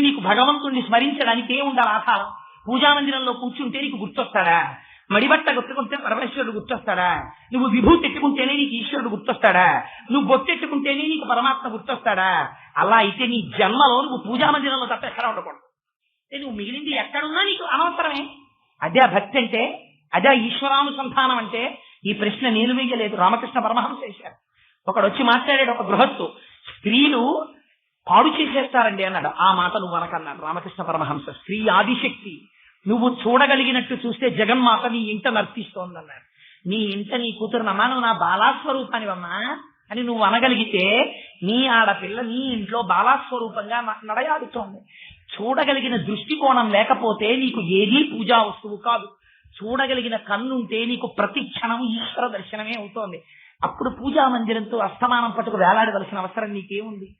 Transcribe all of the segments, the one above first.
నీకు భగవంతుణ్ణి స్మరించడానికి ఉండాలి ఆధారం? పూజామందిరంలో కూర్చుంటే నీకు గుర్తొస్తాడా? మడిబట్ట గుర్తుకుంటే పరమేశ్వరుడు గుర్తొస్తాడా? నువ్వు విభూతి ఎట్టుకుంటేనే నీకు ఈశ్వరుడు గుర్తొస్తాడా? నువ్వు బొట్టెట్టుకుంటేనే నీకు పరమాత్మ గుర్తొస్తాడా? అలా అయితే నీ జన్మలో నువ్వు పూజా మందిరంలో తప్ప ఎక్కడ ఉండకూడదు. నువ్వు మిగిలింది ఎక్కడున్నా నీకు అనవసరమే. అదే భక్తి అంటే అదే ఈశ్వరానుసంధానం అంటే ఈ ప్రశ్న నేను వేయలేదు. రామకృష్ణ పరమహంస చేశారు ఒకడు వచ్చి మాట్లాడాడు ఒక గృహస్థు. స్త్రీలు పాడు చేసేస్తారండి అన్నాడు. ఆ మాట నువ్వు అనకన్నాడు. రామకృష్ణ పరమహంస స్త్రీ ఆదిశక్తి నువ్వు చూడగలిగినట్టు చూస్తే జగన్మాత నీ ఇంట నర్తిస్తోందన్నాడు. నీ ఇంట నీ కూతురునమ్మా నువ్వు నా బాలాస్వరూపానివమ్మా అని నువ్వు అనగలిగితే నీ ఆడపిల్ల నీ ఇంట్లో బాలాస్వరూపంగా నడయాడుతోంది. చూడగలిగిన దృష్టికోణం లేకపోతే నీకు ఏదీ పూజా వస్తువు కాదు. చూడగలిగిన కన్నుంటే నీకు ప్రతి క్షణం ఈశ్వర దర్శనమే అవుతోంది. అప్పుడు పూజా మందిరంతో అస్తమానం పట్టుకు వేలాడవలసిన అవసరం నీకేముంది?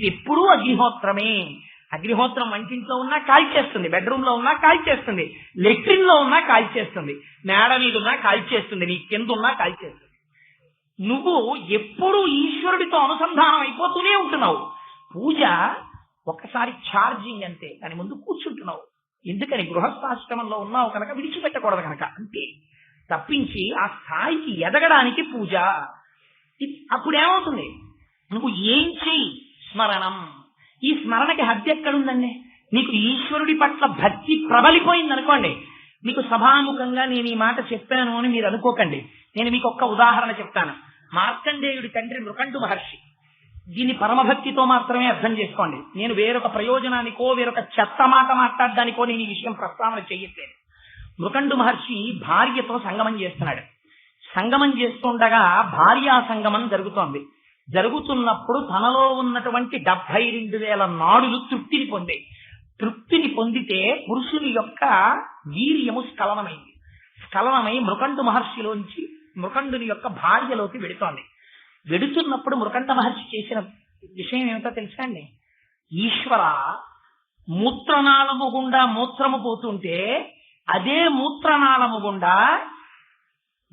ఎప్పుడూ అగ్నిహోత్రమే. అగ్నిహోత్రం వంటింట్లో ఉన్నా కాల్చేస్తుంది. బెడ్రూమ్లో ఉన్నా కాల్చేస్తుంది. లెట్రిన్లో ఉన్నా కాల్చేస్తుంది. మేడ మీద ఉన్నా కాల్చేస్తుంది. నీ కింద ఉన్నా కాల్చేస్తుంది. నువ్వు ఎప్పుడూ ఈశ్వరుడితో అనుసంధానం అయిపోతూనే ఉంటున్నావు. పూజ ఒకసారి ఛార్జింగ్ అంతే. దాని ముందు కూర్చుంటున్నావు. ఎందుకని గృహస్థాశ్రమంలో ఉన్నావు కనుక విడిచిపెట్టకూడదు కనుక. అంతే. తప్పించి ఆ స్థాయికి ఎదగడానికి పూజ. అప్పుడేమవుతుంది? నువ్వు ఏం చెయ్యి? స్మరణం. ఈ స్మరణకి హద్దు ఎక్కడుందండి? నీకు ఈశ్వరుడి పట్ల భక్తి ప్రబలిపోయింది అనుకోండి మీకు సభాముఖంగా నేను ఈ మాట చెప్పాను అని మీరు అనుకోకండి. నేను మీకు ఒక్క ఉదాహరణ చెప్తాను. మార్కండేయుడి తండ్రి మృకండు మహర్షి. దీన్ని పరమభక్తితో మాత్రమే అర్థం చేసుకోండి. నేను వేరొక ప్రయోజనానికో వేరొక చెత్త మాట మాట్లాడడానికో నేను ఈ విషయం ప్రస్తావన చెయ్యట్లేదు మృకండు మహర్షి భార్యతో సంగమం చేస్తున్నాడు. సంగమం చేస్తుండగా భార్యా సంగమం జరుగుతోంది. జరుగుతున్నప్పుడు తనలో ఉన్నటువంటి డెబ్బై రెండు వేల నాడులు తృప్తిని పొందాయి. తృప్తిని పొందితే పురుషుని యొక్క వీర్యము స్ఖలనమైంది. స్ఖలనమై మృకండు మహర్షిలోంచి మృకండుని యొక్క భార్యలోకి వెడుతోంది. వెడుతున్నప్పుడు మృకండ మహర్షి చేసిన విషయం ఏమిటో తెలుసా అండి? ఈశ్వర మూత్రనాళము గుండా మూత్రము పోతుంటే అదే మూత్రనాళము గుండా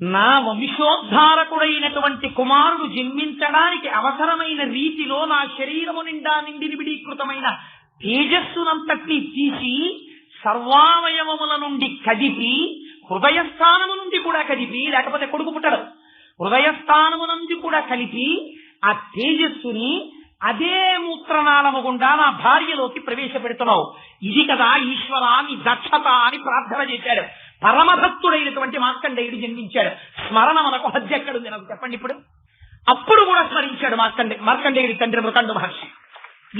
నా వంశోద్ధారకుడైనటువంటి కుమారుడు జన్మించడానికి అవసరమైన రీతిలో నా శరీరము నిండా నిండి నిబిడీకృతమైన తేజస్సునంతటిని తీసి సర్వావయవముల నుండి కదిపి హృదయస్థానము నుండి కూడా కదిపి లేకపోతే కొడుకు పుట్టడు. హృదయస్థానము నుండి కూడా కలిపి ఆ తేజస్సుని అదే మూత్రనాళము గుండా నా భార్యలోకి ప్రవేశపెడుతున్నావు. ఇది కదా ఈశ్వర దక్షత అని ప్రార్థన చేశాడు. పరమభక్తుడైనటువంటి మార్కండేయుడు జన్మించాడు. స్మరణ మనకు హద్దు ఎక్కడుంది నాకు చెప్పండి ఇప్పుడు? అప్పుడు కూడా స్మరించాడు మార్కండే మార్కండేయుడి తండ్రి మృకండు మహర్షి.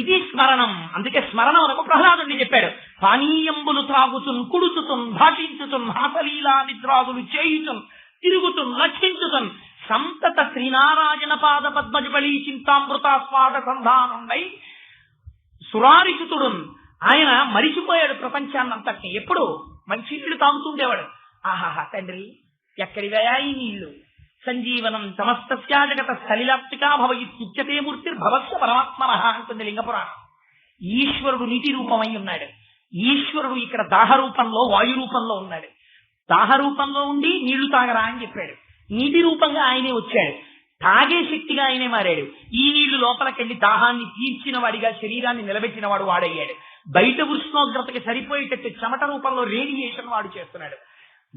ఇది స్మరణం. అందుకే స్మరణ మనకు ప్రహ్లాదుని చెప్పాడు. పానీయంబులు త్రాగుతున్ కుడుతుతున్ భాషించుతున్ హాసలీలా నిద్రాదులు చేయుతున్ తిరుగుతున్ లక్షించుతున్ సంతత శ్రీనారాయణ పాద పద్మజబలి చింతామృతాస్వాద సంధానుండై సురారిసుతుడు ఆయన మరిచిపోయాడు ప్రపంచాన్నంతటిని. ఎప్పుడు? మంచి నీళ్ళు తాగుతుండేవాడు ఆహాహా తండ్రి ఎక్కడివయా ఈ నీళ్ళు? సంజీవనం సమస్తస్యా జగత సలిలాప్తికా భవ మూర్తి భవస్వ పరమాత్మన అంటుంది లింగపురాణం. ఈశ్వరుడు నీటి రూపమై ఉన్నాడు. ఈశ్వరుడు ఇక్కడ దాహ రూపంలో వాయు రూపంలో ఉన్నాడు. దాహ రూపంలో ఉండి నీళ్ళు తాగరా అని చెప్పాడు. నీటి రూపంగా ఆయనే వచ్చాడు. తాగే శక్తిగా ఆయనే మారాడు. ఈ నీళ్ళు లోపలికెళ్ళి దాహాన్ని తీర్చిన వాడిగా శరీరాన్ని నిలబెట్టిన వాడు వాడయ్యాడు. బయట ఉష్ణోగ్రతకి సరిపోయేటట్టు చెమట రూపంలో రేడియేషన్ వాడు చేస్తున్నాడు.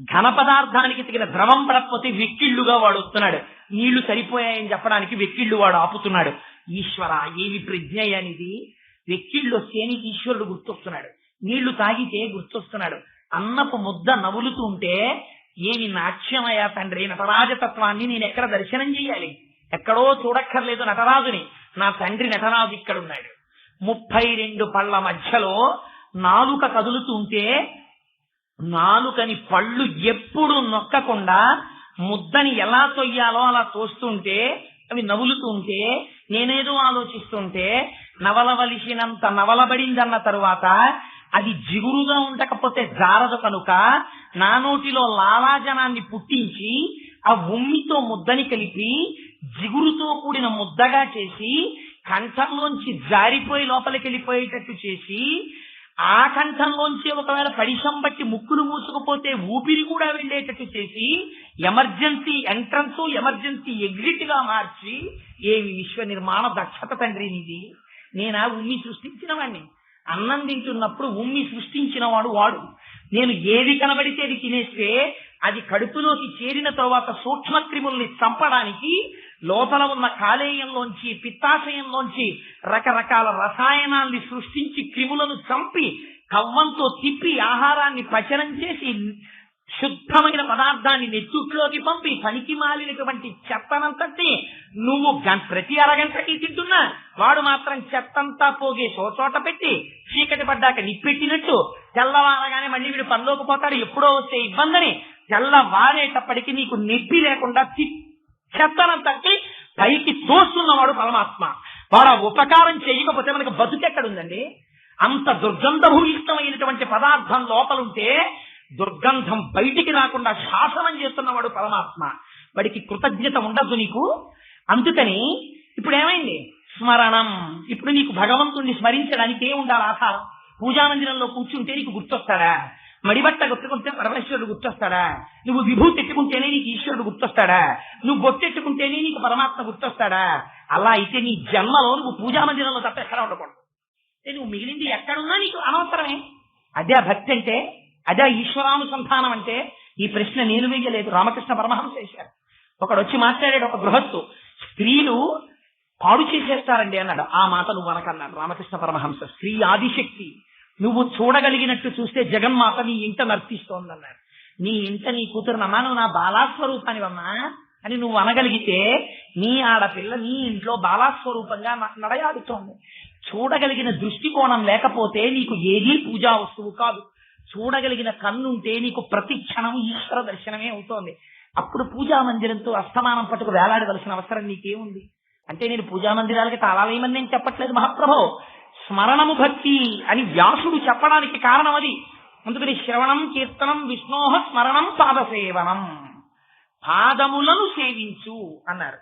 ఘన పదార్థానికి తగిన ద్రవం పడకపోతే వెక్కిళ్ళుగా వాడు వస్తున్నాడు. నీళ్ళు సరిపోయాయని చెప్పడానికి వెక్కిళ్ళు వాడు ఆపుతున్నాడు. ఈశ్వర ఏమి ప్రజ్ఞయనిది వెక్కిళ్ళు వస్తే నీకు ఈశ్వరుడు గుర్తొస్తున్నాడు. నీళ్ళు తాగితే గుర్తొస్తున్నాడు. అన్నపు ముద్ద నవ్వులుతూ ఉంటే ఏమి నాట్యమయ్యా తండ్రి? నటరాజతత్వాన్ని నేను ఎక్కడ దర్శనం చేయాలి? ఎక్కడో చూడక్కర్లేదు నటరాజుని. నా తండ్రి నటరాజు ఇక్కడ ఉన్నాడు ముప్పై రెండు పళ్ళ మధ్యలో నాలుక కదులుతుంటే నాలుకని పళ్ళు ఎప్పుడు నొక్కకుండా ముద్దని ఎలా తొయ్యాలో అలా తోస్తుంటే అవి నవ్వులుతుంటే నేనేదో ఆలోచిస్తుంటే నవలవలిసినంత నవలబడిందన్న తరువాత అది జిగురుగా ఉండకపోతే జారదు కనుక నా నోటిలో లాలాజనాన్ని పుట్టించి ఆ ఉమ్మితో ముద్దని కలిపి జిగురుతో కూడిన ముద్దగా చేసి కంఠంలోంచి జారిపోయి లోపలికి వెళ్ళిపోయేటట్టు చేసి ఆ కంఠంలోంచి ఒకవేళ పరిశం బట్టి ముక్కులు మూసుకుపోతే ఊపిరి కూడా వెళ్ళేటట్టు చేసి ఎమర్జెన్సీ ఎంట్రన్స్ ఎమర్జెన్సీ ఎగ్జిట్గా మార్చి ఏమి విశ్వ నిర్మాణ దక్షత తండ్రి నీది. నేనా ఉమ్మి సృష్టించిన వాడిని అన్నం తింటున్నప్పుడు ఉమ్మి సృష్టించిన వాడు. వాడు నేను ఏది కనబడితే అది తినేస్తే అది కడుపులోకి చేరిన తర్వాత సూక్ష్మ క్రిముల్ని చంపడానికి లోపల ఉన్న కాలేయంలోంచి పిత్తాశయంలోంచి రకరకాల రసాయనాల్ని సృష్టించి క్రిములను చంపి కవ్వంతో తిప్పి ఆహారాన్ని పచనం చేసి శుద్ధమైన పదార్థాన్ని నెత్తుట్లోకి పంపి పనికి మాలినటువంటి చెత్తనంతటి నువ్వు ప్రతి అరగంటకి తింటున్నా. వాడు మాత్రం చెత్తంతా పోగే చోట పెట్టి చీకటి పడ్డాక నిప్పెట్టినట్టు తెల్లవారగానే మళ్ళీ వీడు పనిలోకి పోతాడు. ఎప్పుడో వస్తే ఇబ్బందని తెల్లవారేటప్పటికి నీకు నెప్పి లేకుండా తి- చెత్తనంతటి పైకి తోస్తున్నవాడు పరమాత్మ. వాడు ఆ ఉపకారం చేయకపోతే మనకి బతుకెక్కడుందండి అంత దుర్గంధభూయిష్టమైనటువంటి పదార్థం లోపలుంటే దుర్గంధం బయటికి రాకుండా శాసనం చేస్తున్నవాడు పరమాత్మ. వాడికి కృతజ్ఞత ఉండదు నీకు? అందుకని ఇప్పుడు ఏమైంది? స్మరణం. ఇప్పుడు నీకు భగవంతుణ్ణి స్మరించడానికి ఏ ఉండాలి ఆధారం. పూజామందిరంలో కూర్చుంటే నీకు గుర్తొస్తాడా మడిబట్ట గుర్తుకుంటే పరమేశ్వరుడు గుర్తొస్తాడా? నువ్వు విభూతి ఎట్టుకుంటేనే నీకు ఈశ్వరుడు గుర్తొస్తాడా? నువ్వు బొట్టెట్టుకుంటేనే నీకు పరమాత్మ గుర్తొస్తాడా? అలా అయితే నీ జన్మలో నువ్వు పూజా మందిరంలో తప్ప ఎక్కడ ఉండకూడదు. నువ్వు మిగిలింది ఎక్కడున్నా నీకు అనవసరమే. అదే భక్తి అంటే అదే ఈశ్వరానుసంధానం అంటే ఈ ప్రశ్న నేను వేయలేదు. రామకృష్ణ పరమహంస చేశారు ఒకడు వచ్చి మాట్లాడాడు ఒక గృహస్థు. స్త్రీలు పాడు చేసేస్తారండి అన్నాడు. ఆ మాట నువ్వు అనకన్నాడు రామకృష్ణ పరమహంస స్త్రీ ఆదిశక్తి. నువ్వు చూడగలిగినట్టు చూస్తే జగన్మాత నీ ఇంట నర్తిస్తోందన్నారు. నీ ఇంట నీ కూతురునమ్మా నువ్వు నా బాలాస్వరూపానివమ్మా అని నువ్వు అనగలిగితే నీ ఆడపిల్ల నీ ఇంట్లో బాలాస్వరూపంగా నడయాడుతోంది. చూడగలిగిన దృష్టికోణం లేకపోతే నీకు ఏదీ పూజా వస్తువు కాదు. చూడగలిగిన కన్నుంటే నీకు ప్రతి క్షణం ఈశ్వర దర్శనమే అవుతోంది. అప్పుడు పూజా మందిరంతో అస్తమానం పట్టుకు వేలాడవలసిన అవసరం నీకేముంది? అంటే నేను పూజా మందిరాలకి తాళాలేయమని నేను చెప్పట్లేదు మహాప్రభో. స్మరణము భక్తి అని వ్యాసుడు చెప్పడానికి కారణం అది. అందుకని శ్రవణం కీర్తనం విష్ణోహ స్మరణం పాదసేవనం. పాదములను సేవించు అన్నారు.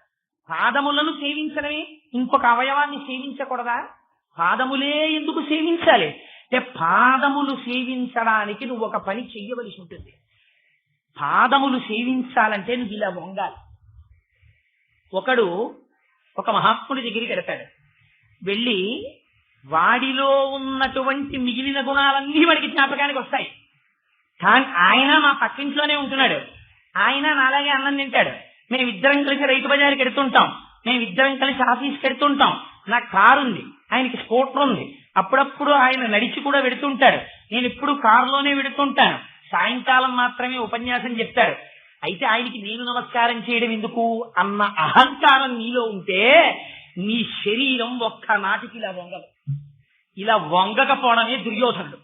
పాదములను సేవించడమే ఇంకొక అవయవాన్ని సేవించకూడదా? పాదములే ఎందుకు సేవించాలి? అంటే పాదములు సేవించడానికి నువ్వు ఒక పని చెయ్యవలసి ఉంటుంది. పాదములు సేవించాలంటే నువ్వు ఇలా వంగాలి. ఒకడు ఒక మహాత్ముడి దగ్గరికి వెడతాడు వెళ్ళి వాడిలో ఉన్నటువంటి మిగిలిన గుణాలన్నీ వాడికి జ్ఞాపకానికి వస్తాయి. కానీ ఆయన మా పక్కింట్లోనే ఉంటున్నాడు. ఆయన నాలాగే అన్నం తింటాడు. మేము ఇద్దరం కలిసి రైతు బజార్కి ఎడుతుంటాం మేము ఇద్దరం కలిసి ఆఫీస్కి ఎడుతుంటాం నాకు కారు ఉంది ఆయనకి స్కూటర్ ఉంది. అప్పుడప్పుడు ఆయన నడిచి కూడా వెడుతుంటాడు నేను ఇప్పుడు కారులోనే వెడుతుంటాను సాయంకాలం మాత్రమే ఉపన్యాసం చెప్తారు అయితే ఆయనకి నేను నమస్కారం చేయడం ఎందుకు? అన్న అహంకారం నీలో ఉంటే నీ శరీరం ఒక్క నాటికి ఇలా వంగదు. ఇలా వంగకపోవడమే దుర్యోధనుడు.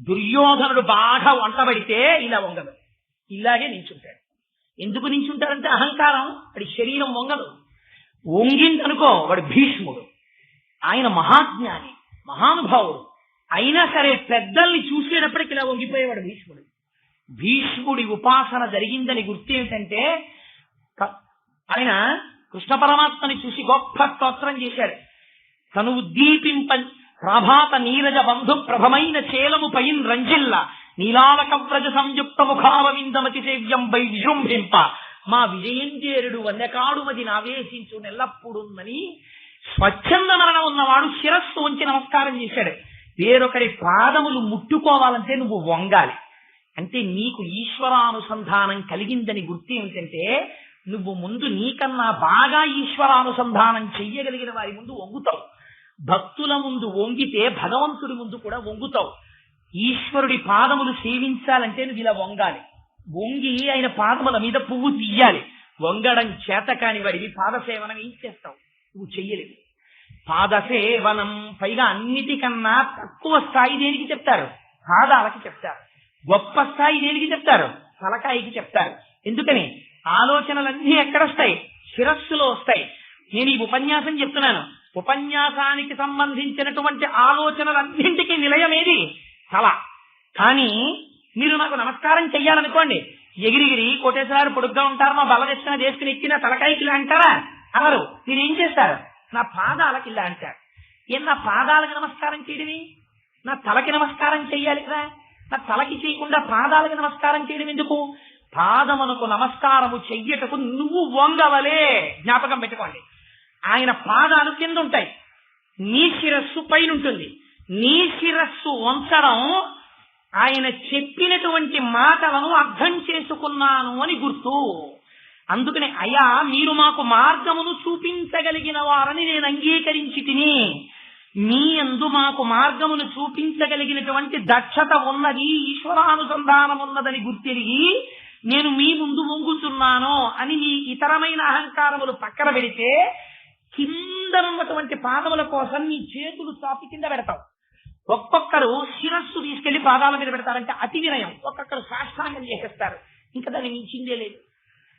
దుర్యోధనుడు బాగా వంటబడితే ఇలా వంగదు ఇలాగే నించుంటాడు. ఎందుకు నించుంటాడంటే అహంకారం. వాడి శరీరం వంగదు. వంగిందనుకో వాడు భీష్ముడు. ఆయన మహాజ్ఞాని మహానుభావుడు. అయినా సరే పెద్దల్ని చూసేటప్పటికి ఇలా వంగిపోయేవాడు భీష్ముడు. భీష్ముడి ఉపాసన జరిగిందని గుర్తేమిటంటే ఆయన కృష్ణ పరమాత్మని చూసి గొప్ప స్తోత్రం చేశాడు. తను ఉద్దీపింప ప్రభాత నీరజ బంధు ప్రభమైన చేలము పైన్ రంజిల్ల. నీలాలక వ్రజ సంయుక్త ముఖావవిందమతి సేవ్యం బై విజృంభింప. మా విజయంజేరుడు వన్యకాడు నావేశించు నెల్లప్పుడుందని స్వచ్ఛంద మరణం ఉన్నవాడు శిరస్సు ఉంచి నమస్కారం చేశాడు. వేరొకరి పాదములు ముట్టుకోవాలంటే నువ్వు వంగాలి. అంటే నీకు ఈశ్వరానుసంధానం కలిగిందని గుర్తు ఏమిటంటే నువ్వు ముందు నీకన్నా బాగా ఈశ్వరానుసంధానం చెయ్యగలిగిన వారి ముందు వంగుతావు. భక్తుల ముందు వంగితే భగవంతుడి ముందు కూడా వంగుతావు. ఈశ్వరుడి పాదములు సేవించాలంటే నువ్వు ఇలా వంగాలి. వంగి ఆయన పాదముల మీద పువ్వు తీయాలి. వంగడం చేత కాని వాడివి పాదసేవనం ఏం చేస్తావు? నువ్వు చెయ్యలేవు. పాదసేవనం పైగా అన్నిటికన్నా తక్కువ స్థాయి దేనికి చెప్తారు? పాదాలకి చెప్తారు. గొప్ప స్థాయి దేనికి చెప్తారు? తలకాయికి చెప్తారు. ఎందుకని? ఆలోచనలన్నీ ఎక్కడొస్తాయి శిరస్సులో వస్తాయి. నేను ఈ ఉపన్యాసం చెప్తున్నాను. ఉపన్యాసానికి సంబంధించినటువంటి ఆలోచనలన్నింటికి నిలయమేది తల కానీ మీరు నాకు నమస్కారం చెయ్యాలనుకోండి. ఎగిరిగిరి కోటేశ్వరారు పొడుగ్గా ఉంటారు మా బలదక్షిణ చేసుకుని ఎక్కిన తలకాయకి ఇలా అంటారా? అనరు మీరేం ఏం చేస్తారు? నా పాదాలకి ఇలా అంటారు. ఏం నా పాదాలకు నమస్కారం చేయడమే? నా తలకి నమస్కారం చెయ్యాలి కదా? నా తలకి చేయకుండా పాదాలకి నమస్కారం చేయడం ఎందుకు? పాదమునకు నమస్కారము చెయ్యటకు నువ్వు వంగవలే. జ్ఞాపకం పెట్టుకోండి. ఆయన పాదాలు కింద ఉంటాయి నీ శిరస్సు పైన ఉంటుంది నీ శిరస్సు వంచడం ఆయన చెప్పినటువంటి మాటలను అర్థం చేసుకున్నాను అని గుర్తు. అందుకనే అయా మీరు మాకు మార్గమును చూపించగలిగిన వారని నేను అంగీకరించి తిని మీ అందు మాకు మార్గమును చూపించగలిగినటువంటి దక్షత ఉన్నది ఈశ్వరానుసంధానం ఉన్నదని గుర్తిరిగి నేను మీ ముందు వంగుతున్నాను అని నీ ఇతరమైన అహంకారములు పక్కన పెడితే కింద ఉన్నటువంటి పాదముల కోసం నీ చేతులు చాపి కింద పెడతావు. ఒక్కొక్కరు శిరస్సు తీసుకెళ్ళి పాదాల మీద పెడతారంటే అతి వినయం. ఒక్కొక్కరు సాష్టాంగం చేసేస్తారు. ఇంకా దాన్ని మించిందే లేదు.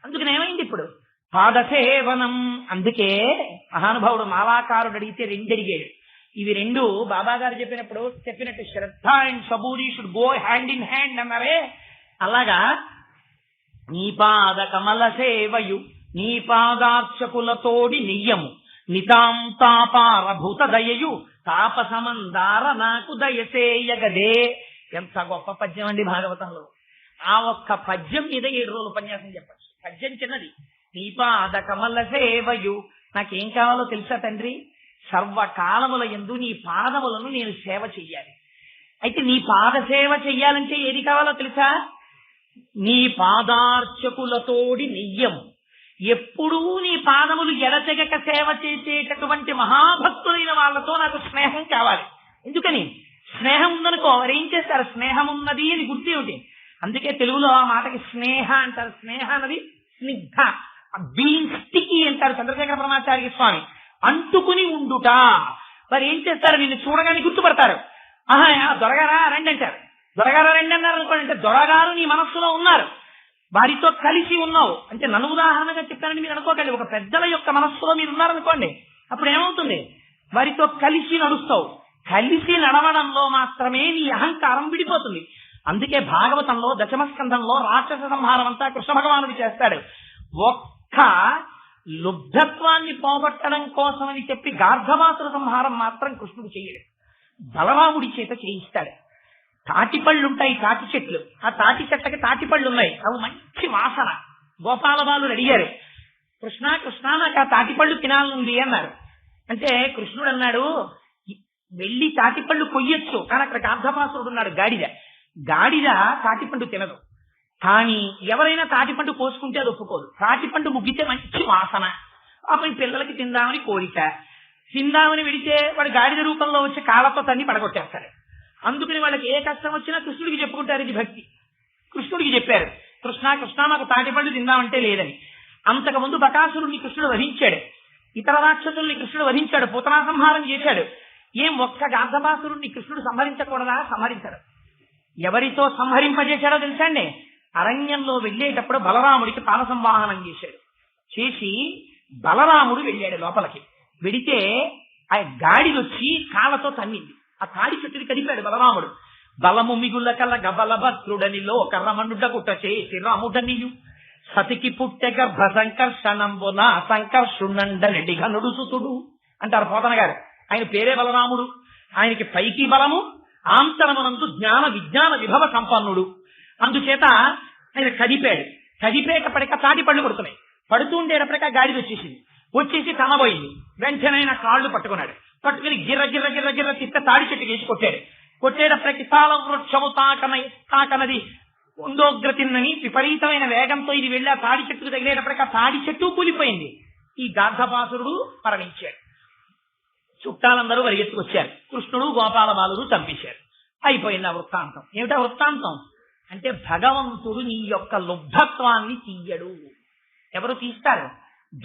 అందుకని ఏమైంది ఇప్పుడు? పాదసేవనం. అందుకే మహానుభావుడు మాలాకారుడు అడిగితే రెండు అడిగాడు ఇవి రెండు బాబా గారు చెప్పినప్పుడు చెప్పినట్టు shraddha and saburi should go hand in hand అన్నారే. అలాగా? నీ పాద కమల సేవయు నీ పాదార్చకులతోడి నెయ్యము. నితాంతాపారభూత దయయు తాపసమందార నాకు దయసేయగదే. ఎంత గొప్ప పద్యం అండి భాగవతంలో. ఆ ఒక్క పద్యం మీద ఏడు రోజులు ఉపన్యాసం చెప్పచ్చు. పద్యం చిన్నది. నీ పాద కమల సేవయు. నాకేం కావాలో తెలుసా తండ్రి? సర్వకాలముల ఎందు నీ పాదములను నేను సేవ చెయ్యాలి. అయితే నీ పాద సేవ చెయ్యాలంటే ఏది కావాలో తెలుసా? నీ పాదార్చకులతోడి నెయ్యము ఎప్పుడూ నీ పాదములు ఎడతెగక సేవ చేసేటటువంటి మహాభక్తులైన వాళ్ళతో నాకు స్నేహం కావాలి. ఎందుకని? స్నేహం ఉందనుకో వారు ఏం చేస్తారు? స్నేహం ఉన్నది అని గుర్తేమిటి? అందుకే తెలుగులో ఆ మాటకి స్నేహ అంటారు. స్నేహ అన్నది స్నిగ్ధ బీయింగ్ స్టికి అంటారు చంద్రశేఖర పరమాచార్య స్వామి. అంటుకుని ఉండుట. మరి ఏం చేస్తారు? నిన్ను చూడగానే గుర్తుపడతారు. ఆహా దొరగారా? రండి అంటారు. దొరగారా? రండి అన్నారు అనుకోండి. అంటే దొరగారు నీ మనస్సులో ఉన్నారు. వారితో కలిసి ఉన్నావు. అంటే నన్ను ఉదాహరణగా చెప్పానని మీరు అనుకోకండి. ఒక పెద్దల యొక్క మనస్సులో మీరు ఉన్నారనుకోండి అప్పుడు ఏమవుతుంది? వారితో కలిసి నడుస్తావు. కలిసి నడవడంలో మాత్రమే నీ అహంకారం విడిపోతుంది. అందుకే భాగవతంలో దశమస్కంధంలో రాక్షస సంహారం అంతా కృష్ణ భగవానుడు చేస్తాడు. ఒక్క లుబ్ధత్వాన్ని పోగొట్టడం కోసమని చెప్పి గార్ధమాసుర సంహారం మాత్రం కృష్ణుడు చేయడు. బలరాముడి చేత చేయిస్తాడు. తాటిపళ్ళు ఉంటాయి తాటి చెట్లు. ఆ తాటి చెట్లకి తాటిపళ్ళు ఉన్నాయి. అవి మంచి వాసన. గోపాలబాలు అడిగారు. కృష్ణ కృష్ణ నాకు ఆ తాటిపళ్ళు తినాలనుంది అన్నారు. అంటే కృష్ణుడు అన్నాడు వెళ్ళి తాటిపళ్ళు కొయ్యొచ్చు. కానీ అక్కడ గార్ధమాసురుడు ఉన్నాడు గాడిద. గాడిద తాటిపండు తినదు. కానీ ఎవరైనా తాటిపండు కోసుకుంటే అది ఒప్పుకోదు. తాటిపండు ముగ్గితే మంచి వాసన. అప్పుడు పిల్లలకి తిందామని కోరిక. తిందామని విడితే వాడు గాడిద రూపంలో వచ్చి కాళ్ళతో తన్ని పడగొట్టేస్తాడు. అందుకని వాళ్ళకి ఏ కష్టం వచ్చినా కృష్ణుడికి చెప్పుకుంటారు ఇది భక్తి. కృష్ణుడికి చెప్పారు కృష్ణ కృష్ణ నాకు తాటిపళ్ళు తిందామంటే లేదని. అంతకుముందు బకాసురుణ్ణి కృష్ణుడు వధించాడు. ఇతర రాక్షసుల్ని కృష్ణుడు వధించాడు. పూతనా సంహారం చేశాడు. ఏం ఒక్క గార్ధబాసురుణ్ణి కృష్ణుడు సంహరించకూడదా? సంహరించాడు. ఎవరితో సంహరింపజేశాడో తెలుసా అండి? అరణ్యంలో వెళ్ళేటప్పుడు బలరాముడికి పాల సంవాహనం చేశాడు. చేసి బలరాముడు వెళ్ళాడు లోపలికి. వెడితే ఆ గాడిదొచ్చి కాళ్ళతో తన్నింది. ఆ తాడి చెట్టుని కదిపాడు బలరాముడు. బలము మిగుల కల గబల భద్రుడనిలో రమణుడ గుట్ట చేసి రాముడనియు. సతికి పుట్టె గర్భ సంకర్షణంబున సంకర్షుణండనడి ఘనుడు సుతుడు. అంటారు పోతన గారు. ఆయన పేరే బలరాముడు. ఆయనకి పైకి బలము ఆంతరమునందు జ్ఞాన విజ్ఞాన విభవ సంపన్నుడు. అందుచేత ఆయన కదిపాడు. కదిపేటప్పటిక తాటి పళ్ళు పడుతున్నాయి. పడుతుండేటప్పటిక గాడిద వచ్చేసింది. వచ్చేసి తనబోయింది వెంటనే కాళ్ళు పట్టుకున్నాడు. పట్టుకుని గిర్ర గిర్ర గిర్ర గిర్ర తిప్ప తాడి చెట్టు వేసి కొట్టాడు. కొట్టేటప్పటికి తాళ వృక్షము తాకన తాకనది. ఉందోగ్రతిన్నని విపరీతమైన వేగంతో ఇది వెళ్ళి ఆ తాడి చెట్టుకు తగిలేటప్పటికి ఆ తాడి చెట్టు కూలిపోయింది. ఈ గార్ధపాసురుడు మరణించాడు. చుట్టాలందరూ పరిగెత్తుకొచ్చారు కృష్ణుడు గోపాల బాలుడు చంపించారు అయిపోయింది ఆ వృత్తాంతం. ఏమిటా వృత్తాంతం? అంటే భగవంతుడు నీ యొక్క లుబ్ధత్వాన్ని తీయడు. ఎవరు తీస్తారు?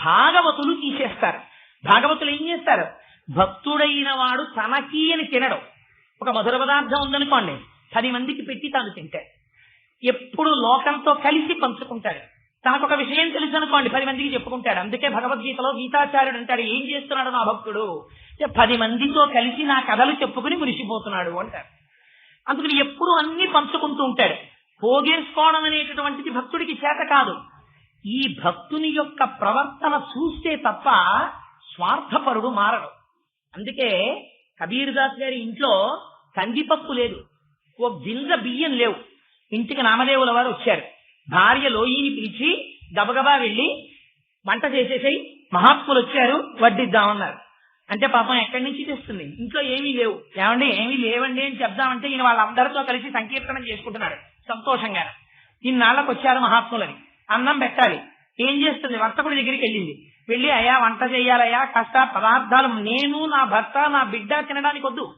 భాగవతులు తీసేస్తారు. భాగవతులు ఏం చేస్తారు? భక్తుడైన వాడు తనకి అని తినడం. ఒక మధుర పదార్థం ఉందనుకోండి పది మందికి పెట్టి తాను తింటాడు ఎప్పుడు లోకంతో కలిసి పంచుకుంటాడు. తనకు ఒక విషయం తెలుసు అనుకోండి పది మందికి చెప్పుకుంటాడు. అందుకే భగవద్గీతలో గీతాచార్యుడు అంటాడు ఏం చేస్తున్నాడు నా భక్తుడు? పది మందితో కలిసి నా కథలు చెప్పుకుని మురిసిపోతున్నాడు అంటారు. అందుకని ఎప్పుడు అన్ని పంచుకుంటూ ఉంటాడు. పోగేసుకోవడం అనేటటువంటిది భక్తుడికి చేత కాదు. ఈ భక్తుని యొక్క ప్రవర్తన చూస్తే తప్ప స్వార్థపరుడు మారడు. అందుకే కబీర్ దాస్ గారి ఇంట్లో కందిపప్పు లేదు. ఓ గింజ బియ్యం లేవు. ఇంటికి నామదేవుల వారు వచ్చారు. భార్య లోయిని పిలిచి గబగబా వెళ్ళి వంట చేసేసాయి మహాత్ములు వచ్చారు వడ్డిద్దామన్నారు. అంటే పాపం ఎక్కడి నుంచి తెస్తుంది? ఇంట్లో ఏమీ లేవు. ఏమండి ఏమీ లేవండి అని చెప్దామంటే ఈయన వాళ్ళందరితో కలిసి సంకీర్తనం చేసుకుంటున్నారు. సంతోషంగా ఇన్నాళ్ళకు వచ్చారు మహాత్ములని. అన్నం పెట్టాలి. ఏం చేస్తుంది? వర్తకుడి దగ్గరికి వెళ్ళింది. వెళ్ళి అయ్యా వంట చేయాలయ్యా కాస్త పదార్థాలు నేను నా భర్త నా బిడ్డ తినడానికి వద్దు.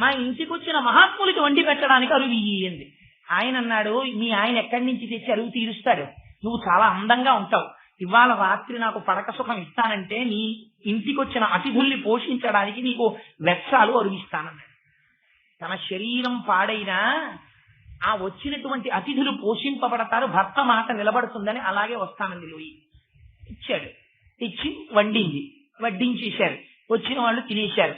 మా ఇంటికి వచ్చిన మహాత్ములకి వండి పెట్టడానికి అరువి ఇయ్యింది ఆయన అన్నాడు మీ ఆయన ఎక్కడి నుంచి తెచ్చి అరువు తీరుస్తాడు? నువ్వు చాలా అందంగా ఉంటావు. ఇవాళ రాత్రి నాకు పడక సుఖం ఇస్తానంటే నీ ఇంటికి వచ్చిన అతిథుల్ని పోషించడానికి నీకు వెచ్చాలు అరువిస్తానన్నాడు తన శరీరం పాడైనా ఆ వచ్చినటువంటి అతిథులు పోషింపబడతారు భర్త మాట నిలబడుతుందని అలాగే వస్తానంది లోయి. ఇచ్చాడు. ఇచ్చి వండింది వడ్డించేశారు. వచ్చిన వాళ్ళు తినేశారు.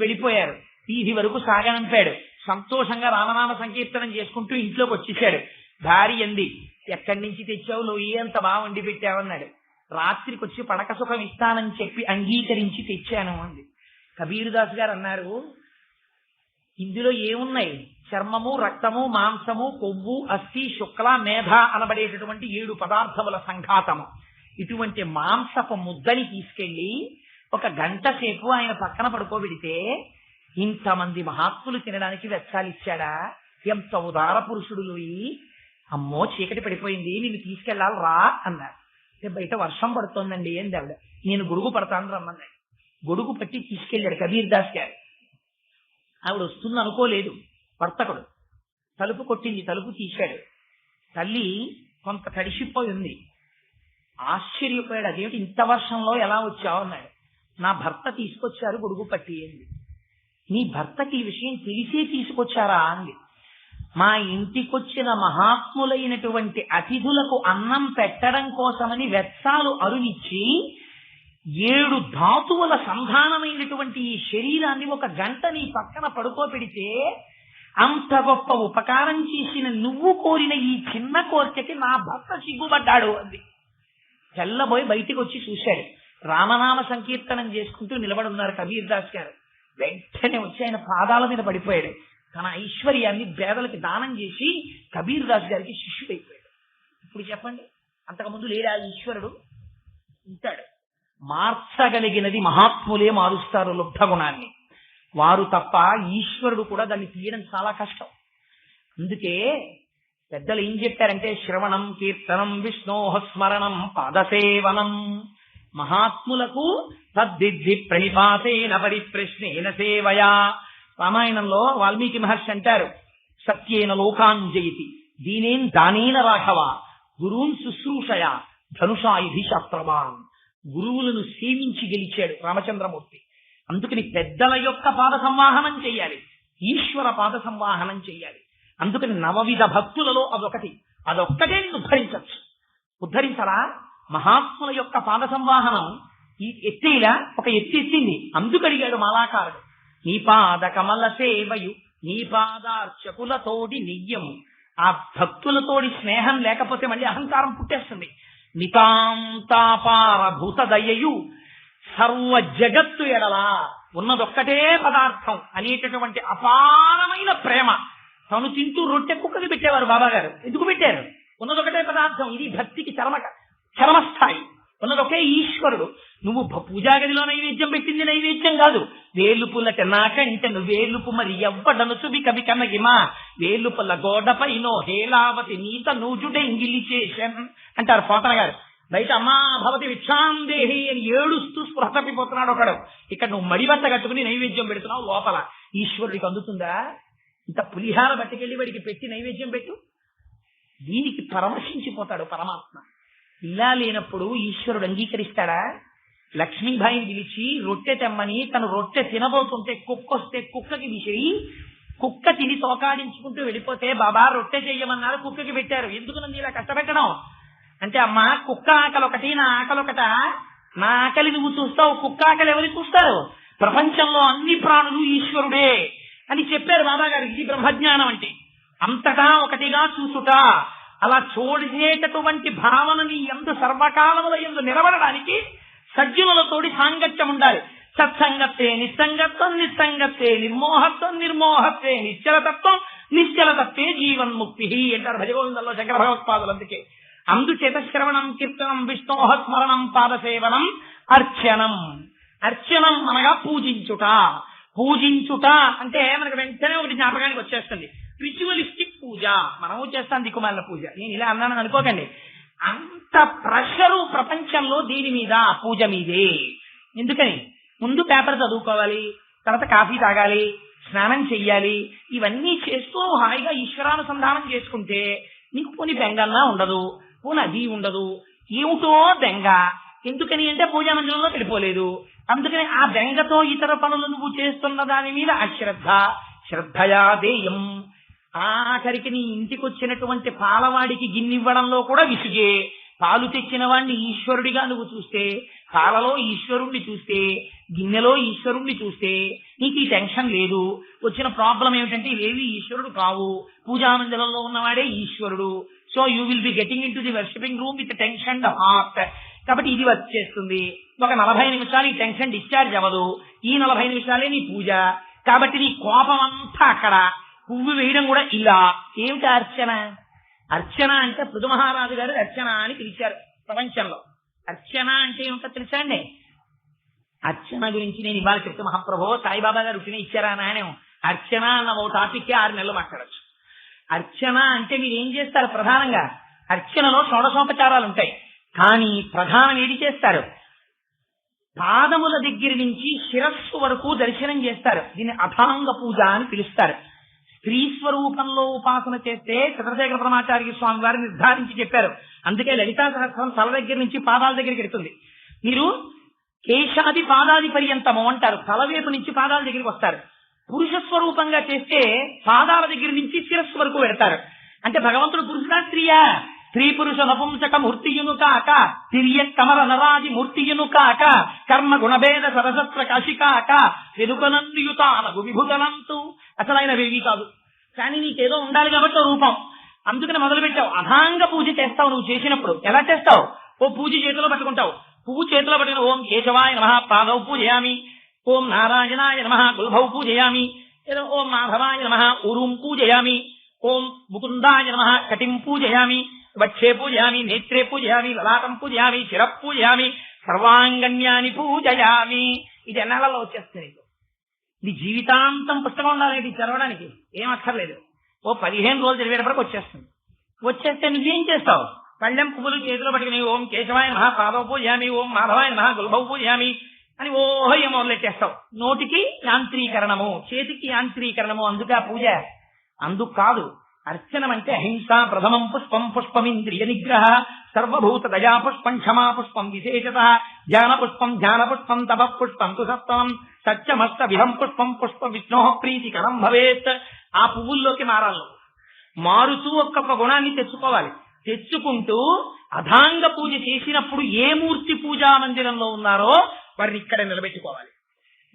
వెళ్ళిపోయారు. వీధి వరకు సాగనంపాడు. సంతోషంగా రామనామ సంకీర్తనం చేసుకుంటూ ఇంట్లోకి వచ్చేసాడు భార్య అంది ఎక్కడి నుంచి తెచ్చావు నువ్వు అంత బాగా వండి పెట్టావన్నాడు రాత్రికి వచ్చి పడక సుఖం ఇస్తానని చెప్పి అంగీకరించి తెచ్చాను అంది. కబీరుదాస్ గారు అన్నారు ఇందులో ఏమున్నాయి? చర్మము రక్తము మాంసము కొవ్వు అస్థి శుక్ల మేధ అనబడేటటువంటి ఏడు పదార్థముల సంఘాతము. ఇటువంటి మాంసపు ముద్దని తీసుకెళ్ళి ఒక గంట సేపు ఆయన పక్కన పడుకోబెడితే ఇంతమంది మహాత్ములు తినడానికి వెచ్చాలిచ్చాడా ఎంత ఉదార పురుషుడు అమ్మో చీకటి పడిపోయింది నిన్ను తీసుకెళ్ళాలి రా అన్నారు అంటే బయట వర్షం పడుతోందండి ఏం ఆవిడ నేను గొడుగు పడతాను రమ్మన్నాడు. గొడుగు పట్టి తీసుకెళ్ళాడు కబీర్ దాస్ గారు. ఆవిడ వస్తుంది అనుకోలేదు వర్తకుడు తలుపు కొట్టింది తలుపు తీశాడు. తల్లి కొంత తడిసిపోయి ఉంది. ఆశ్చర్యపోయాడు అదేమిటి ఇంత వర్షంలో ఎలా వచ్చావు? అన్నాడు. నా భర్త తీసుకొచ్చారు గొడుగు పట్టి అంది. నీ భర్తకి ఈ విషయం తెలిసే తీసుకొచ్చారా? అంది. మా ఇంటికొచ్చిన మహాత్ములైనటువంటి అతిథులకు అన్నం పెట్టడం కోసమని వెత్సాలు అరునిచ్చి ఏడు ధాతువుల సంధానమైనటువంటి ఈ శరీరాన్ని ఒక గంట నీ పక్కన పడుకోబెడితే అంత గొప్ప ఉపకారం చేసిన నువ్వు కోరిన ఈ చిన్న కోరికకి నా భర్త సిగ్గుపడ్డాడు అంది. తెల్లబోయి బయటికి వచ్చి చూశాడు. రామనామ సంకీర్తనం చేసుకుంటూ నిలబడి ఉన్నారు కబీర్ దాస్ గారు. వెంటనే వచ్చి ఆయన పాదాల మీద పడిపోయాడు. తన ఐశ్వర్యాన్ని పేదలకి దానం చేసి కబీర్ దాస్ గారికి శిష్యుడైపోయాడు. ఇప్పుడు చెప్పండి అంతకుముందు లేడా ఈశ్వరుడు? ఉంటాడు. మార్చగలిగినది మహాత్ములే మారుస్తారు లుబ్ధ గుణాన్ని వారు తప్ప ఈశ్వరుడు కూడా దాన్ని తీయడం చాలా కష్టం. అందుకే పెద్దలు ఏం చెప్పారంటే శ్రవణం కీర్తనం విష్ణోహ స్మరణం పాదసేవనం. మహాత్ములకు తద్దిద్ది ప్రణిపాతేన పరిప్రశ్నేన సేవయా. రామాయణంలో వాల్మీకి మహర్షి అంటారు సత్యేన లోకాంజయితి దీనేం దానేన రాఘవ గురువున్ శుశ్రూషయ ధనుషాయుధి శాస్త్రవాన్. గురువులను సేవించి గెలిచాడు రామచంద్రమూర్తి. అందుకని పెద్దల యొక్క పాద సంవాహనం చెయ్యాలి. ఈశ్వర పాద సంవాహనం చెయ్యాలి. అందుకని నవవిధ భక్తులలో అదొకటి. అదొక్కటే నేను ఉద్ధరించచ్చు. ఉద్ధరించరా? మహాత్ముల యొక్క పాద సంవాహనం ఈ ఎత్తేలా ఒక ఎత్తి ఎత్తింది. అందుకడిగాడు మాలాకారుడు. నీ పాద కమల సేవయు నీ పాదార్చకులతోడి నియ్యము ఆ భక్తులతోడి స్నేహం లేకపోతే మళ్ళీ అహంకారం పుట్టేస్తుంది. నితాంతాపార భూతదయ్యయు సర్వ జగత్తు ఎడలా ఉన్నదొక్కటే పదార్థం అనేటటువంటి అపారమైన ప్రేమ. తను తింటూ రొట్టె కుక్కకి పెట్టేవారు బాబా గారు ఎందుకు పెట్టారు? ఉన్నదొకటే పదార్థం. ఇది భక్తికి చరమ చరమస్థాయి. ఉన్నదొకే ఈశ్వరుడు. నువ్వు పూజా గదిలో నైవేద్యం పెట్టింది నైవేద్యం కాదు. వేలుపులట నాకంటే వేలుపు మరి ఎవ్వడను సుబి కవి కనగిమా. వేలుపుల గోడపైనో హేలావతి నీత నూజుడే ఇంగిలి చేశాను అంటారు పోతన గారు బయట అమ్మా భవతి విక్షాందేహి అని ఏడుస్తూ స్పృహ తప్పిపోతున్నాడు ఒకడు. ఇక్కడ నువ్వు మడిబట్ట కట్టుకుని నైవేద్యం పెడుతున్నావు లోపల. ఈశ్వరుడికి అందుతుందా? ఇంత పులిహార బట్టికెళ్ళి వాడికి పెట్టి నైవేద్యం పెట్టు. దీనికి పరమశించిపోతాడు పరమాత్మ. ఇలా లేనప్పుడు ఈశ్వరుడు అంగీకరిస్తాడా? లక్ష్మీబాయిని పిలిచి రొట్టె తెమ్మని తను రొట్టె తినబోతుంటే కుక్క వస్తే కుక్కకి విసిరి కుక్క తిని తోకాడించుకుంటూ వెళ్ళిపోతే బాబా రొట్టె చెయ్యమన్నారు కుక్కకి పెట్టారు. ఎందుకు నన్ను ఇలా కష్టపెట్టడం? అంటే అమ్మా కుక్క ఆకలి ఒకటి నా ఆకలి ఒకట నా ఆకలి నువ్వు చూస్తావు కుక్క ఆకలి ఎవరు చూస్తారు? ప్రపంచంలో అన్ని ప్రాణులు ఈశ్వరుడే అని చెప్పారు బాబా గారు ఇది బ్రహ్మజ్ఞానం అంటే. అంతటా ఒకటిగా చూసుట అలా చూడేటటువంటి భావనని ఎందు సర్వకాలముల ఎందు నిలబడడానికి సజ్జనులతోటి సాంగత్యం ఉండాలి. సత్సంగత్వే నిస్సంగత్వం నిస్సంగత్వే నిర్మోహత్వం నిర్మోహత్వే నిశ్చలతత్వం నిశ్చలతత్వే జీవన్ముక్తి అంటారు భజగోవిందంలో శంకర భగవత్పాదులు అందుకే. అందుచేత శ్రవణం కీర్తనం విష్ణోహ స్మరణం పాదసేవనం అర్చనం. అర్చనం అనగా పూజించుట. పూజించుట అంటే మనకు వెంటనే ఒకటి జ్ఞాపకానికి వచ్చేస్తుంది. రిచువలిస్టిక్ పూజ. మనము చేస్తాం దిక్కుమాల పూజ. నేను ఇలా అన్నాను అనుకోకండి. అంత ప్రెషరు ప్రపంచంలో దీని మీద పూజ మీదే. ఎందుకని? ముందు పేపర్ చదువుకోవాలి తర్వాత కాఫీ తాగాలి స్నానం చెయ్యాలి ఇవన్నీ చేస్తూ హాయిగా ఈశ్వరానుసంధానం చేసుకుంటే నీకు కొన్ని బెంగన్నా ఉండదు. పోని అది ఉండదు. ఏమిటో బెంగ. ఎందుకని అంటే పూజా మందిరంలో వెళ్ళిపోలేదు. అందుకని ఆ బెంగతో ఇతర పనులు నువ్వు చేస్తున్న దాని మీద అశ్రద్ధ. శ్రద్ధయా దేయం. ఆఖరికి నీ ఇంటికి వచ్చినటువంటి పాలవాడికి గిన్నివ్వడంలో కూడా విసుగే. పాలు తెచ్చిన వాడిని ఈశ్వరుడిగా నువ్వు చూస్తే పాలలో ఈశ్వరుణ్ణి చూస్తే గిన్నెలో ఈశ్వరుణ్ణి చూస్తే నీకు ఈ టెన్షన్ లేదు. వచ్చిన ప్రాబ్లం ఏమిటంటే ఇవేవి ఈశ్వరుడు కావు. పూజామందిరంలో ఉన్నవాడే ఈశ్వరుడు. So you will be getting into the worshipping room with tension heart. కాబట్టి ఇది వచ్చేస్తుంది ఒక నలభై నిమిషాలు ఈ టెన్షన్ డిశ్చార్జ్ అవ్వదు. ఈ నలభై నిమిషాలే నీ పూజ. కాబట్టి నీ కోపం అంతా అక్కడ. పువ్వు వేయడం కూడా ఇలా. ఏమిటి అర్చన? అర్చన అంటే పృథు మహారాజు గారు అర్చన అని పిలిచారు ప్రపంచంలో. అర్చన అంటే ఏమిటో తెలుసా అండి? అర్చన గురించి నేను ఇవాళ చెప్తే మహాప్రభో సాయిబాబా గారు రుచిని ఇచ్చారా నాయన అర్చన అన్న ఓ టాపిక్ ఆరు నెలలు మాట్లాడచ్చు. అర్చన అంటే మీరు ఏం చేస్తారు ప్రధానంగా? అర్చనలో షోడశోపచారాలు ఉంటాయి కానీ ప్రధానం ఏది చేస్తారు? పాదముల దగ్గర నుంచి శిరస్సు వరకు దర్శనం చేస్తారు. దీన్ని అథాంగ పూజ అని పిలుస్తారు. స్త్రీ స్వరూపంలో ఉపాసన చేస్తే చంద్రశేఖర పరమాచార్య స్వామి వారు నిర్ధారించి చెప్పారు. అందుకే లలితా సహస్రం తల దగ్గర నుంచి పాదాల దగ్గరికి వెళ్తుంది. మీరు కేశాది పాదాది పర్యంతము అంటారు. తల వైపు నుంచి పాదాల దగ్గరికి వస్తారు. పురుష స్వరూపంగా చేస్తే పాదాల దగ్గర నుంచి శిరస్సు వరకు పెడతారు. అంటే భగవంతుడు పురుషుడా స్త్రీయా? స్త్రీ పురుష నపుంసక మూర్తియును కాక తిరియ కమల నరాజి మూర్తియును కాక కర్మ గుణభేద సరసత్ర కాశికాక కాక విభుతనంతు అసలు ఆయన వేవి కాదు. కానీ నీకేదో ఉండాలి కాబట్టి రూపం. అందుకని మొదలు పెట్టావు అధాంగ పూజ చేస్తావు నువ్వు చేసినప్పుడు. ఎలా చేస్తావు? ఓ పూజ చేతిలో పట్టుకుంటావు. పువ్వు చేతిలో పట్టుకుని ఓం కేశవాయ నమ పాదవు పూజయామి. ఓం నారాయణాయ నమ గుల్భౌ పూజయామి. ఓం మాధవాయ నమ ఉరుం పూజయామి. ఓం ముకుందాయ నమ కటిం పూజయామి. వక్షే పూజయామి నేత్రే పూజయామి లలాటం పూజయామి శిర పూజయామి సర్వాంగణ్యాన్ని పూజయామి. ఇది ఎన్నాళ్ళలో వచ్చేస్తుంది? నీకు ఇది జీవితాంతం పుస్తకం ఉండాలి ఇది చదవడానికి. ఏం అక్కర్లేదు. ఓ పదిహేను రోజులు చదివేటప్పటికి వచ్చేస్తుంది. వచ్చేస్తే నువ్వేం చేస్తావు? పళ్ళెం పువ్వులు చేతిలో పట్టుకుని ఓం కేశవాయ మహా పాదవ పూజయామి ఓం మాధవాయ మహా గుల్భవ పూజయామి. అని ఓహయ్య మొదలెట్టేస్తావు. నోటికి యాంత్రీకరణము చేతికి యాంత్రీకరణము అందుకే ఆ పూజ. అందుకు కాదు అర్చనం అంటే అహింస ప్రథమం పుష్పం పుష్పమింద్రియ నిగ్రహ సర్వభూత దయా పుష్పం క్షమా పుష్పం విశేషత జ్ఞాన పుష్పం ధ్యాన పుష్పం తప పుష్పం తు సప్తమం సత్యమస్త విహం పుష్పం పుష్ప విష్ణో ప్రీతికరం భవేత్. ఆ పువ్వుల్లోకి మారాలి మారుతూ ఒక్కొక్క గుణాన్ని తెచ్చుకోవాలి. తెచ్చుకుంటూ అధాంగ పూజ చేసినప్పుడు ఏ మూర్తి పూజా మందిరంలో ఉన్నారో వారిని ఇక్కడ నిలబెట్టుకోవాలి.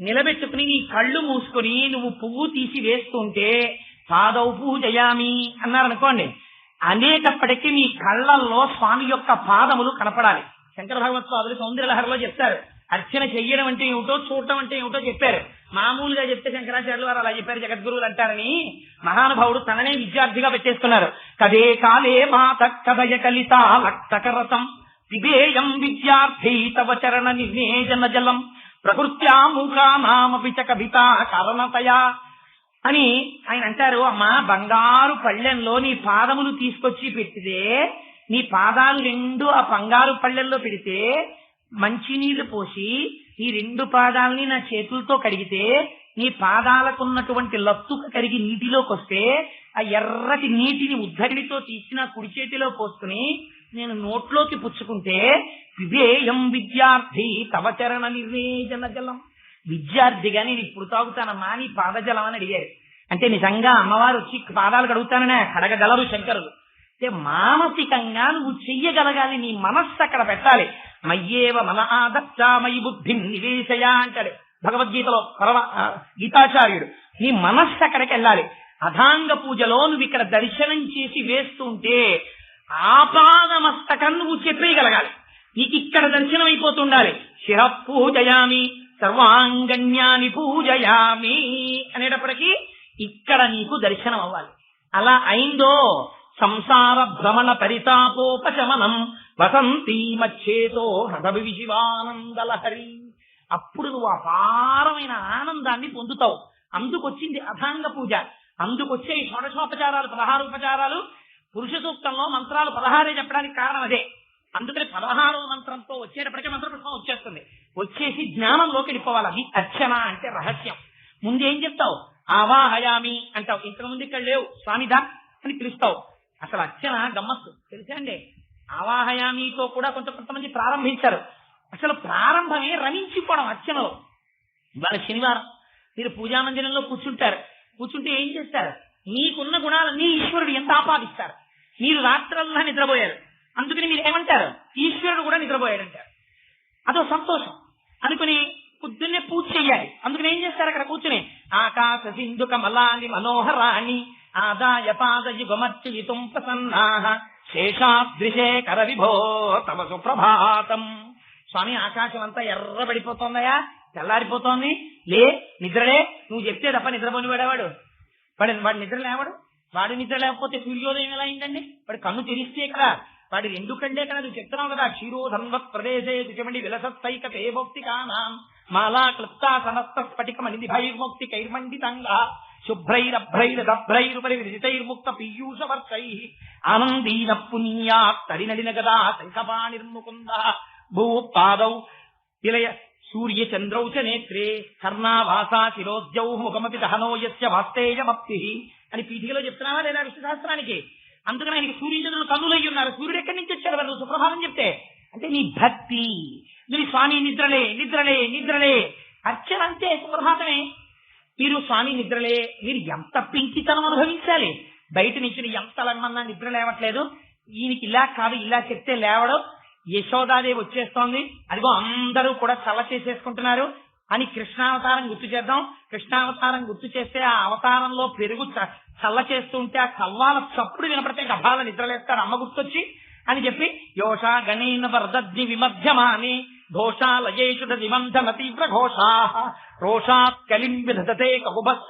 నిలబెట్టుకుని నీ కళ్ళు మూసుకొని నువ్వు పువ్వు తీసి వేస్తుంటే పాదౌ పూజయామి అన్నారనుకోండి అనేటప్పటికీ మీ కళ్ళల్లో స్వామి యొక్క పాదములు కనపడాలి. శంకర భగవత్పాదులు సౌందర్యలహరిలో చెప్తారు. అర్చన చెయ్యడం అంటే ఏమిటో చూడటం అంటే ఏమిటో చెప్పారు. మామూలుగా చెప్తే శంకరాచార్యులు వారు అలా చెప్పారు జగద్గురువులు అంటారని మహానుభావుడు తననే విద్యార్థిగా పెట్టేసుకున్నారు. కదే కాలే మాత కదయ కలిత లక్తకరతం పిబేయం విద్యార్థై తవ చరణ నిర్వేజన జలం ప్రకృత్యా మూకానామపి చ కవిత కారణతయా అని ఆయన అంటారు అమ్మా బంగారు పళ్ళెంలో నీ పాదములు తీసుకొచ్చి పెట్టితే నీ పాదాలు రెండు ఆ బంగారు పళ్ళెంలో పెడితే మంచినీళ్ళు పోసి ఈ రెండు పాదాలని నా చేతులతో కడిగితే నీ పాదాలకున్నటువంటి లత్తుక కరిగి నీటిలోకి వస్తే ఆ ఎర్రటి నీటిని ఉద్ధరిణితో తీసి నా కుడి చేతిలో పోసుకుని నేను నోట్లోకి పుచ్చుకుంటే వివేయం విద్యార్థి తవ చరణ నిర్వేజన జలం. విద్యార్థిగా నేను ఇప్పుడు తాగుతానమ్మా నీ పాదజలం అని అడిగారు. అంటే నిజంగా అమ్మవారు వచ్చి పాదాలు కడుగుతాననే కడగగలరు శంకరులు. అంటే మానసికంగా నువ్వు చెయ్యగలగాలి నీ మనస్సు అక్కడ పెట్టాలి. మయ్యేవ మన ఆదచ్చా మయి బుద్ధి నివేశయ అంటాడు భగవద్గీతలో పరమ గీతాచార్యుడు. నీ మనస్సు అక్కడికి వెళ్ళాలి. అధాంగ పూజలో నువ్వు ఇక్కడ దర్శనం చేసి వేస్తుంటే ఆపాదమస్తకం నువ్వు చెప్పేయగలగాలి. నీకు ఇక్కడ దర్శనం అయిపోతుండాలి శిర పూజయామి సర్వాంగణ్యాన్ని పూజయామి అనేటప్పటికీ ఇక్కడ నీకు దర్శనం అవ్వాలి అలా అయిందో సంసార భ్రమణ పరితాపోపశమనం వసంతి మచ్చేతో హృదవిశివానందలహరి అప్పుడు నువ్వు అపారమైన ఆనందాన్ని పొందుతావు. అందుకొచ్చింది అథాంగ పూజ. అందుకొచ్చే ఈ షోడశోపచారాలు పదహారు ఉపచారాలు పురుష సూక్తంలో మంత్రాలు పదహారే చెప్పడానికి కారణం అదే. అందుకని పదహారు మంత్రంతో వచ్చేటప్పటికే మంత్రపుష్పం వచ్చేస్తుంది. వచ్చేసి జ్ఞానంలోకి వెళ్ళిపోవాలి. అది అర్చన అంటే రహస్యం. ముందేం చెప్తావు? ఆవాహయామి అంటావు. ఇంతకు ముందు ఇక్కడ లేవు. స్వామిదా అని పిలుస్తావు. అసలు అర్చన గమ్మత్తు. తెలుసా అండి? ఆవాహయామితో కూడా కొంత కొంతమంది ప్రారంభించారు. అసలు ప్రారంభమే రమించిపోవడం అర్చనలో. ఇవాళ శనివారం. మీరు పూజా మందిరంలో కూర్చుంటారు. కూర్చుంటే ఏం చేస్తారు? మీకున్న గుణాలన్నీ ఈశ్వరుడు ఎంత ఆపాదిస్తారు? మీరు రాత్రల్లా నిద్రపోయారు. అందుకని మీరు ఏమంటారు? ఈశ్వరుడు కూడా నిద్రపోయాడు అంటారు అదో సంతోషం. అనుకుని పొద్దున్నే పూజ చెయ్యాలి. అందుకని ఏం చేస్తారు అక్కడ కూర్చుని? ఆకాశ సింధు కమలాని మనోహరాణి ఆదాయ పాదయుగమర్చయితుం ప్రసన్నాహ శేషాద్రిశే కర విభో తమ సుప్రభాతం. స్వామి ఆకాశం అంతా ఎర్రబడిపోతుందయా? తెల్లారిపోతోంది. లే నిద్రలే. నువ్వు చెప్తే తప్ప నిద్రపోని వాడేవాడు వాడు వాడు నిద్ర లేవాడు వాడు నిద్ర లేకపోతే సూర్యోదయం ఎలా అయిందండి? వాడు కన్ను తెరిస్తే కదా వాడి ఎందుకంటే కదా నువ్వు చెప్తున్నావు కదా క్షీరోధన్వత్ ప్రదేశే దిశమండి విలసత్తైక భక్తి కానాం మాలా క్లుప్తా సమస్త స్ఫటిక మనిధి భైర్ముక్తి కైర్మండితంగా శుభ్రైరభ్రైర దభ్రైరుపరి విజితైర్ముక్త పీయూషవర్షై ఆనందీన పునీయా తడినడిన గదా శంఖపాణిర్ముకుంద భూ పాదౌ విలయ సూర్య చంద్రౌ చ నేత్రే కర్ణావాసా శిరోద్యౌ ముఖమపి దహనో యస్య వాస్తేయమప్తి అని పీఠికలో చెప్తున్నావా లేదా విశ్వశాస్త్రానికి అందుకని ఆయనకి సూర్యచంద్రులు కన్నులయ్యి ఉన్నారు. సూర్యుడు ఎక్కడి నుంచి వచ్చాడు? వాళ్ళు సుప్రభాతం చెప్తే. అంటే నీ భక్తి నీ స్వామి నిద్రలే నిద్రలే నిద్రలే. అర్చన అంటే సుప్రభాతమే. మీరు స్వామి నిద్రలే మీరు ఎంత పింకితనం అనుభవించాలి? బయట నుంచి ఎంత లగ్నంగా నిద్ర లేవట్లేదు? ఈయనకి ఇలా కాదు ఇలా చెప్తే లేవడం. యశోదాదేవి వచ్చేస్తోంది. అదిగో అందరూ కూడా చల్ల చేసేసుకుంటున్నారు. అని కృష్ణావతారం గుర్తు చేద్దాం. కృష్ణావతారం గుర్తు చేస్తే ఆ అవతారంలో పెరుగు చల్ల చేస్తుంటే ఆ కవ్వాల చప్పుడు వినపడితే గభాల నిద్రలేస్తారు. అమ్మ గుర్తొచ్చి అని చెప్పి యోషా గణేన వరదగ్ని విమధ్యమాని ఘోషాలయేషుడ నిబంధన తీవ్ర ఘోషా రోషాత్ కలిం విధతే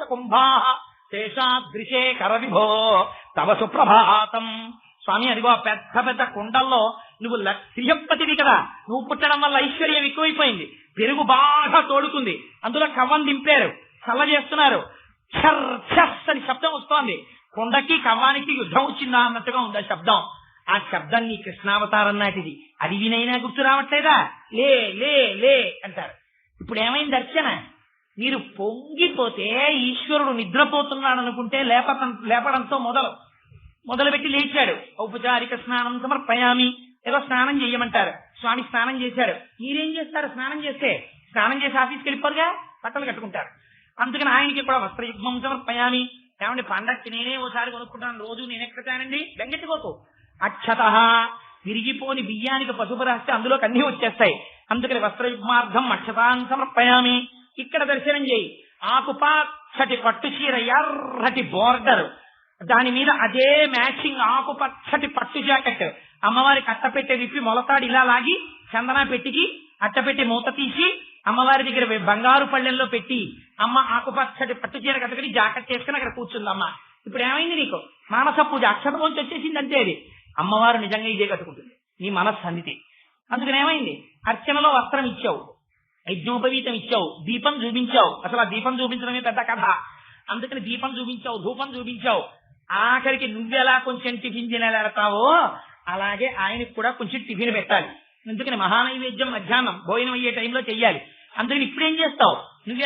కుంభా శేషాదృశే కరవిభో తవ సుప్రభాతం. స్వామి అదిగో పెద్ద పెద్ద కుండల్లో నువ్వు శ్రీయపతివి కదా నువ్వు పుట్టడం వల్ల ఐశ్వర్యం ఎక్కువైపోయింది. పెరుగు బాగా తోడుకుంది. అందులో కవ్వం దింపారు. చల్ల చేస్తున్నారు. చర్ ఛస్ అని శబ్దం వస్తోంది. కొండకి కవ్వానికి యుద్ధం వచ్చిందా అన్నట్టుగా ఉంది ఆ శబ్దం. ఆ శబ్దం నీ కృష్ణావతారం నాటిది అది వినైనా గుర్తు రావట్లేదా? లే లే లే అంటారు. ఇప్పుడు ఏమైంది అర్చన మీరు పొంగిపోతే ఈశ్వరుడు నిద్రపోతున్నాడు అనుకుంటే లేపటం లేపడంతో మొదలు మొదలుపెట్టి లేచాడు. ఔపచారిక స్నానం సమర్పయామి. ఏదో స్నానం చేయమంటారు స్వామి స్నానం చేశాడు మీరేం చేస్తారు స్నానం చేస్తే? స్నానం చేసి ఆఫీస్కి వెళ్ళిపోరుగా? బట్టలు కట్టుకుంటారు. అందుకని ఆయనకి కూడా వస్త్రయుగ్మం సమర్పయామి. ఏమండి పండక్కి నేనే ఓసారి కొనుక్కుంటాను రోజు నేను ఎక్కడతానండి బెంగెట్టుకోకు అక్షత విరిగిపోని బియ్యానికి పసుపు రాస్తే అందులోకి అన్ని వచ్చేస్తాయి. అందుకని వస్త్రయుగ్మార్థం అక్షతాన్ సమర్పయామి. ఇక్కడ దర్శనం చేయి. ఆకుపచ్చటి పట్టు చీర ఎర్రటి బోర్డర్. దాని మీద అదే మ్యాచింగ్ ఆకుపచ్చటి పట్టు జాకెట్. అమ్మవారికి అట్టపెట్టె విప్పి మొలతాడు ఇలా లాగి చందన పెట్టికి అట్టపెట్టి మూత తీసి అమ్మవారి దగ్గర బంగారు పళ్ళెంలో పెట్టి అమ్మ ఆకుపచ్చటి పట్టు చీర కట్టుకుని జాకెట్ చేసుకుని అక్కడ కూర్చుందమ్మ. ఇప్పుడు ఏమైంది నీకు? మానస పూజ అక్షతలోంచి వచ్చేసింది అంతే అది. అమ్మవారు నిజంగా ఇదే కట్టుకుంటుంది. నీ మనస్సు అందితే. అందుకని ఏమైంది? అర్చనలో వస్త్రం ఇచ్చావు. యజ్ఞోపవీతం ఇచ్చావు. దీపం చూపించావు. అసలు ఆ దీపం చూపించడమే పెద్ద కథ. అందుకని దీపం చూపించావు ధూపం చూపించావు. ఆఖరికి నువ్వెలా కొంచెం టిఫిన్ తినలేడతావో అలాగే ఆయనకు కూడా కొంచెం టిఫిన్ పెట్టాలి. అందుకని మహానైవేద్యం మధ్యాహ్నం భోజనం అయ్యే టైంలో చెయ్యాలి. అందుకని ఇప్పుడేం చేస్తావు? నువ్వు